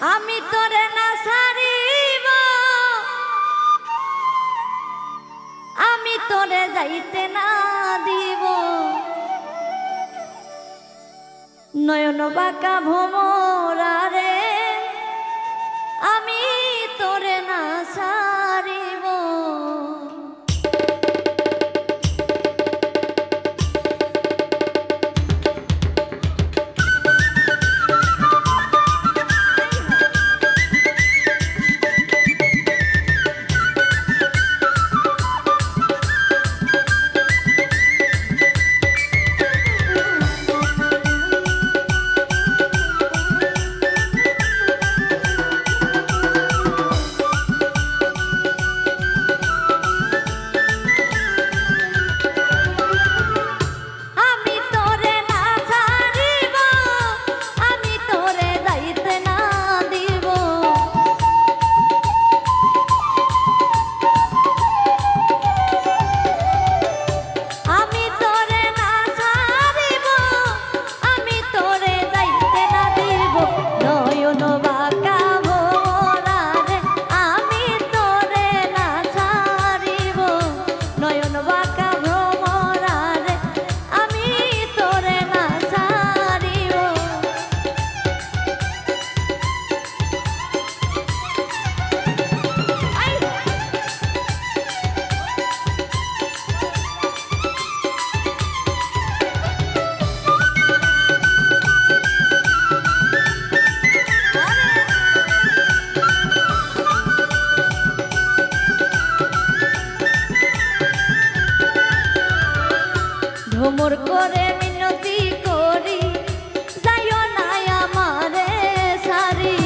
আমি তোরে না সারিব আমি তোরে যাইতে না দিব। নয়ন বাঁকা ভোমরারে তোমার করে মিনতি করি যাইও না আমারে সারি।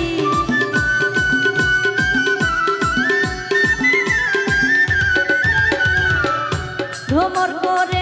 তোমার করে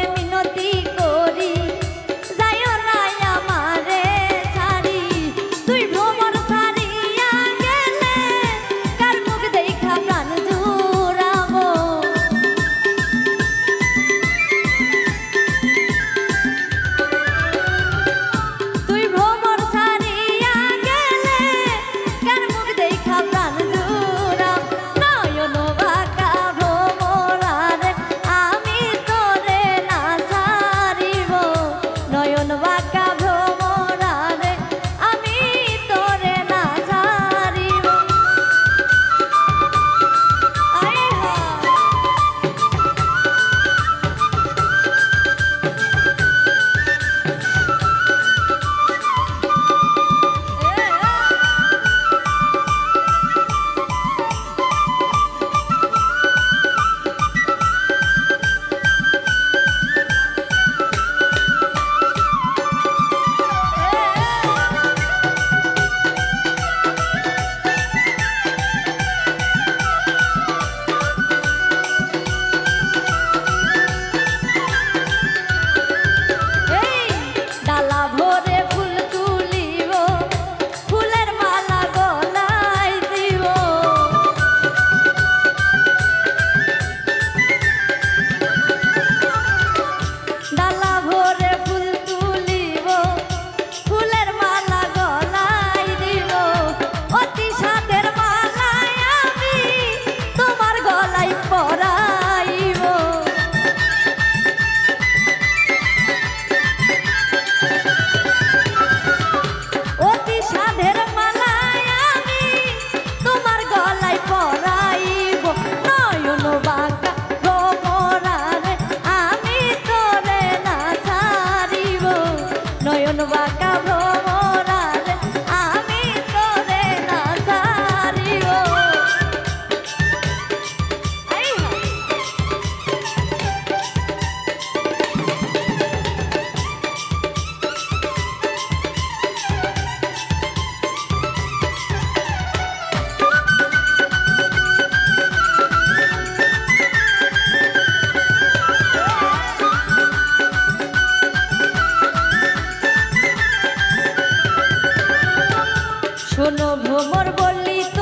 তোর বললি তো